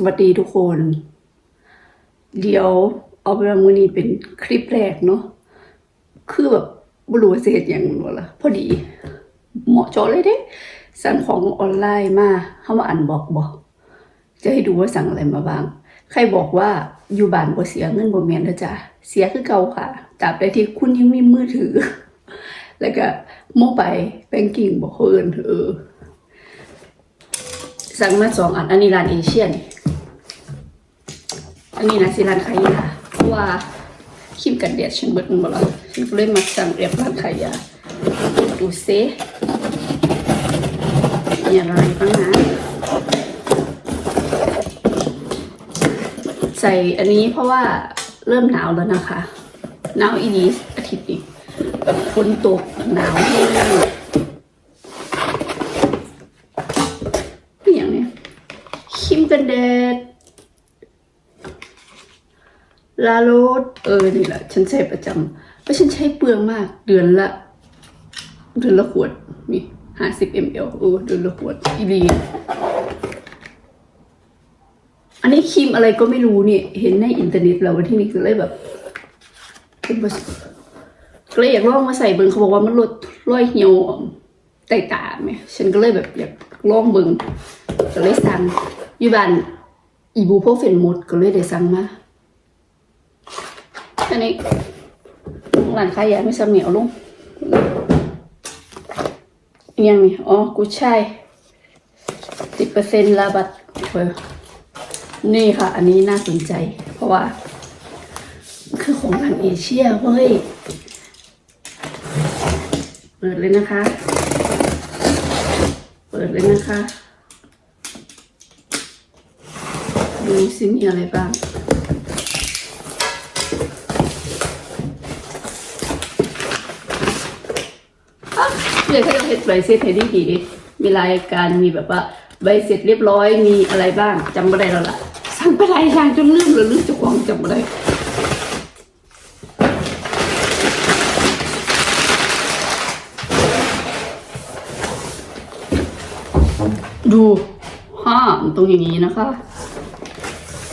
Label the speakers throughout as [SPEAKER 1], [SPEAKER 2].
[SPEAKER 1] สวัสดีทุกคน เดี๋ยวเอาไปมือนี้เป็นคลิปแรกเนาะคือแบบบรูเฮ็ดอย่างมันละพอดี เหมาะเจาะเลยเด้สั่งของออนไลน์มาเข้ามาอ่านบอกบอก จะให้ดูว่าสั่งอะไรมาบ้าง ใครบอกว่าอยู่บ้านบ่เสียเงินบ่แม่นเด้อจ้ะเสียคือเก่าค่ะตราบใดที่คุณยังมีมือถือ แล้วก็โมบายแบงกิ้งบ่เอิ้นเออสั่งมาสองอันอันนี้ร้านเอเชียน อันนี้นะสิร้านขายยาเพราะว่าครีมกันแดดฉันเบิดมันหมดแล้วฉันก็เลยมาสั่งเรียบร้านขายยาดูเซมีอะไรบ้างนะใส่อันนี้เพราะว่าเริ่มหนาวแล้วนะคะหนาวอีนี้อาทิตย์นี้แบบฝนตกหนาวแห้งนี่อย่างเนี้ยคิมกันแดด ลาโรสเออนี่แหละฉันใช้ประจำเพราะฉันใช้เปลืองมากเดือนละ เดือนละขวดนี่ห้าสิบมลเออเดือนละขวดอีดีอันนี้ครีมอะไรก็ไม่รู้เนี่ย เห็นในอินเทอร์เน็ตแล้ววันที่นี่ก็เลยแบบเป็นก็เลยอยากลองมาใส่เบิงเขาบอกว่ามันลดรอยเหี่ยวไตตาไหมฉันก็เลยแบบอยากลองเบิงก็เลยสั่งอยู่บ้านอีบูโพเฟนหมดก็เลยได้สั่งมา อันนี้ร้านขายยาไม่ซ้ำเหนียวลุงยังนี่อ๋อกุยช่ายสิบเปอร์เซ็นต์ลาบัตเออนี่ค่ะ อันนี้น่าสนใจ เพราะว่า คือของทางเอเชียเว้ย เปิดเลยนะคะ เปิดเลยนะคะ ดูซิมีอะไรบ้าง เคยวถ้าเราเห็นใบเสร็จให้ดีดีๆมีรายการมีแบบว่าใบเสร็จเรียบร้อยมีอะไรบ้างจำไม่ได้แล้วล่ะสั่งไปหลายอย่างจนลืมเลยลืมจ้าของจำไม่ได้ดูห้ามตรงอย่างนี้นะคะ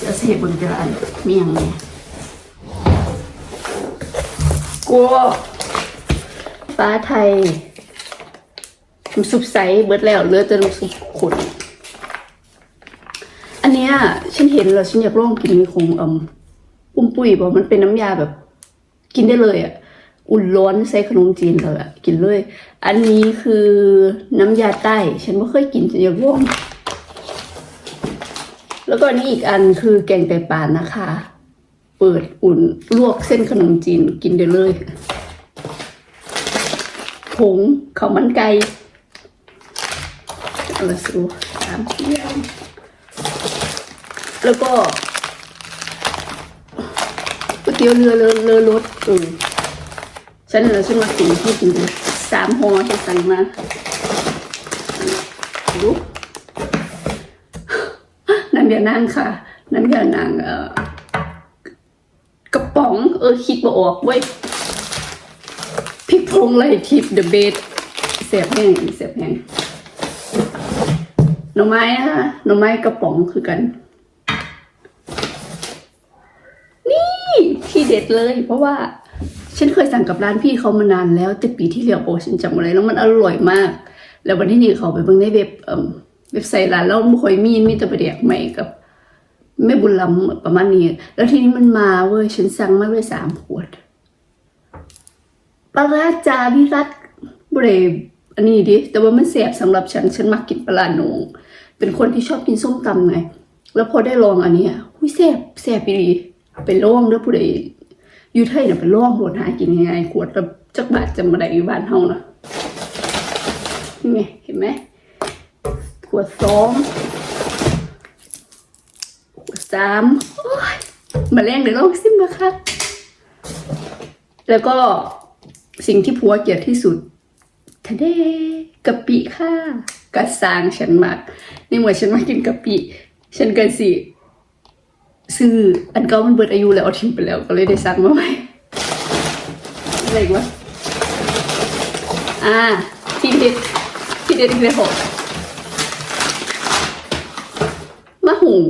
[SPEAKER 1] จะเสพบนกระดานมีอย่างนี้กลัวฟ้าไทย น้ำซุปใสเบิดแล้วเหลือแต่น้ำซุปขุนอันเนี้ยฉันเห็นแล้วฉันอยากลองกินของอืมปุ้มปุ้ยบอกมันเป็นน้ำยาแบบ กินได้เลยอะ อุ่นร้อนใส่ขนมจีนเลยอะกินเลย อันนี้คือน้ำยาใต้ ฉันไม่เคยกินฉันอยากลองแล้วก็อันนี้อีกอันคือแกงไตปลานะคะ เปิดอุ่นลวกเส้นขนมจีนกินได้เลยผงข้าวมันไก่ เอาละสูสามอย่างแล้วก็ก๋วยเตี๋ยวเรือเรือเรือรสเออฉันน่ะฉันมากินที่กินสามห่อที่สั่งมาดูนั่นเดี๋ยวนั่งค่ะนั่นเดี๋ยวนั่งเอ่อกระป๋องเออคิดบ่ออกเว้ยพริกพงไรทิพเดอะเบสเสียบแห้งเสียบแห้ง หน่อไม้นะคะหน่อไม้กระป๋องคือกัน นี่ที่เด็ดเลย เพราะว่า ฉันเคยสั่งกับร้านพี่เขามานานแล้ว แต่ปีที่แล้วโอ้ฉันจำอะไรแล้วมันอร่อยมาก แล้ววันที่นี่เขาไปเบิ่งในเว็บเว็บไซต์ร้านแล้วไม่ค่อยมีมีแต่ประเดียกใหม่กับแม่บุญลำประมาณนี้ แล้วทีนี้มันมาเว้ยฉันสั่งมาเลยสามขวดปลาราจาวิรัตบร อันนี้ดิแต่ว่ามันแสบสำหรับฉัน ฉันมักกินปลาหนง เป็นคนที่ชอบกินส้มตำไง แล้วพอได้ลองอันนี้ยหุ้ยแสบแสบไปดีไปลองเด้อผู้ใดอยู่ไทยเนี่ยไปลองโหดหากินง่ายๆขวดละจักบาทจำมาได้อยู่บ้านเฮานะนี่ไงเห็นไหมขวดสองขวดสามโอ้ยมาแรงเดี๋ยวลองซิมนะคะแล้วก็สิ่งที่ผัวเกลียดที่สุด เดกะปิค่ะกระซางฉันมากนี่เมื่อฉันมากินกะปิ ฉันกันสิซื้ออันเก่ามันเบิดอายุแล้วเอาทิ้งไปแล้วก็เลยได้สั่งมาใหม่อะไรอีกวะอ่าที่เด็ดที่เด็ดอีกแล้วมาหุง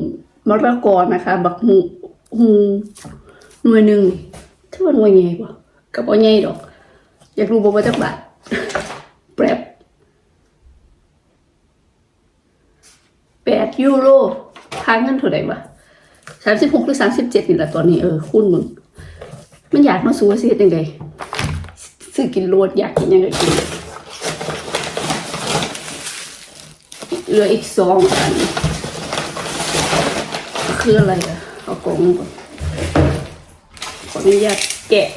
[SPEAKER 1] มะละกอนะคะ บักหูหูหน่วยหนึ่งถ้าว่าหน่วยใหญ่กว่ากับบ่ใหญ่ดอก อยากรู้บ่ว่าจักบาท แปรบ แปดยูโรค่าเงินเท่าไหร่วะสามสิบหกหรือสามสิบเจ็ดนี่แหละตอนนี้เออคุณมึง มันอยากมาสู้สิเฮ็ดจังไดซื้อกินโลดอยากกินยังก็กินเหลืออีกสองอันคืออะไรอะเอากล่องก่อนขออนุญาตแกะ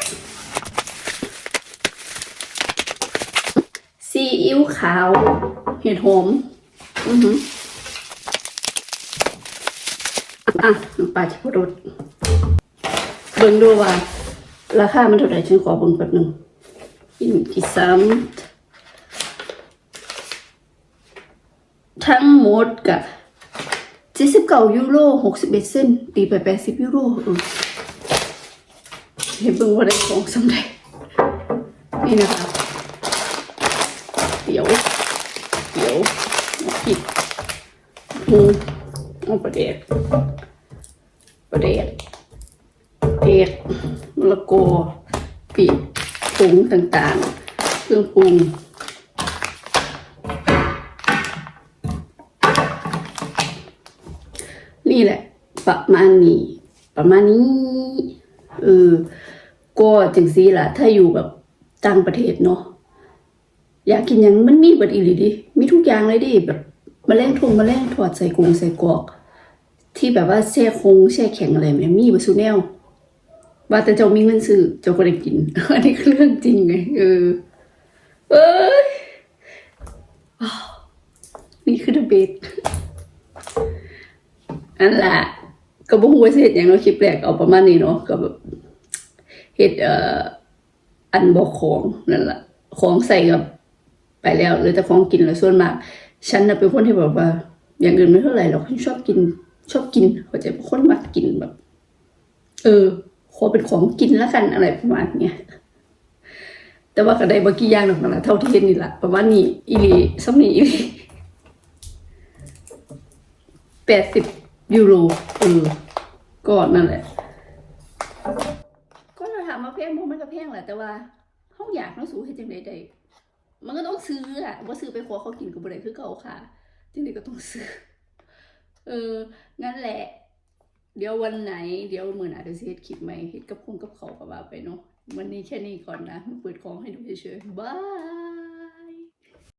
[SPEAKER 1] ซีอิ๊วขาว เห็ดหอม อือหือ อะน้ำปลาชิพรสเบิ่งดูว่า ราคามันเท่าไหร่ฉันขอเบิ่งแป๊บหนึงกินกี่ซ้ำทั้งหมดกับเจ็ดสิบเก้ายูโรหกสิบเอ็ดเซนตีไปแปดสิบยูโรเออเห็นเบิ่งว่าได้ของสำเร็จนี่นะคะเดี๋ยวเดี๋ยวมาปิดหูเอาประเด็ด ประเด็ดเด็ดมะละกอปิดผงต่างๆ เครื่องปรุงนี่แหละ ประมาณนี้ ประมาณนี้เออก็จังซีล่ะ ถ้าอยู่แบบต่างประเทศเนาะอยากกินยังมันมีเบิดอีหลีดิมีทุกอย่างเลยดิแบบมะแรงทงมะแรงถอดใส่กรุงใส่กอก ที่แบบว่าแช่คงแช่แข็งอะไรแม่มีบิดซุแนวว่าแต่เจ้ามีเงินซื้อเจ้าก็ได้กิน อันนี้คือเรื่องจริงไงเออเอ้ยอ้าวนี่คือ the best อันละก็บ่ฮู้ว่าสิเฮ็ดหยังเนาะคลิปแรกเอาประมาณนี้เนาะก็แบบเฮ็ดเอ่ออันบ่ของนั่นล่ะของใส่กับไปแล้วเหรือแต่ของกินแล้วส่วนมาก ฉันน่ะเป็นคนที่แบบว่า อย่างอื่นไม่เท่าไหร่หรอกฉันชอบกิน ชอบกินเข้าใจเป็นคนมักกินแบบ เออ ขอเป็นของกินแล้วกันอะไรประมาณเนี้ยแต่ว่าก็ได้บ่กี่อย่างหรอกนั่นล่ะเท่าที่เห็นนี่แหละประมาณนี้อีลีซ้ำนี้อีลีแปดสิบยูโรเออก็นั่นแหละ ก็เราถามมาแพงมันก็แพงแหละแต่ว่าเขาอยากเนาะสูเฮ็ดจังไดได้มันก็ต้องซื้ออะว่าซื้อไปขอเขากินก็บ่ได้คือเก่าค่ะจังไดก็ต้องซื้อ เออ งั้นแหละ เดี๋ยววันไหน เดี๋ยวมือหน้าเดี๋ยวสิเฮ็ดคลิปใหม่เฮ็ดกับคงกับเขาประมาไปเนาะวันนี้แค่นี้ก่อนนะเปิดของให้ดูเฉยๆบาย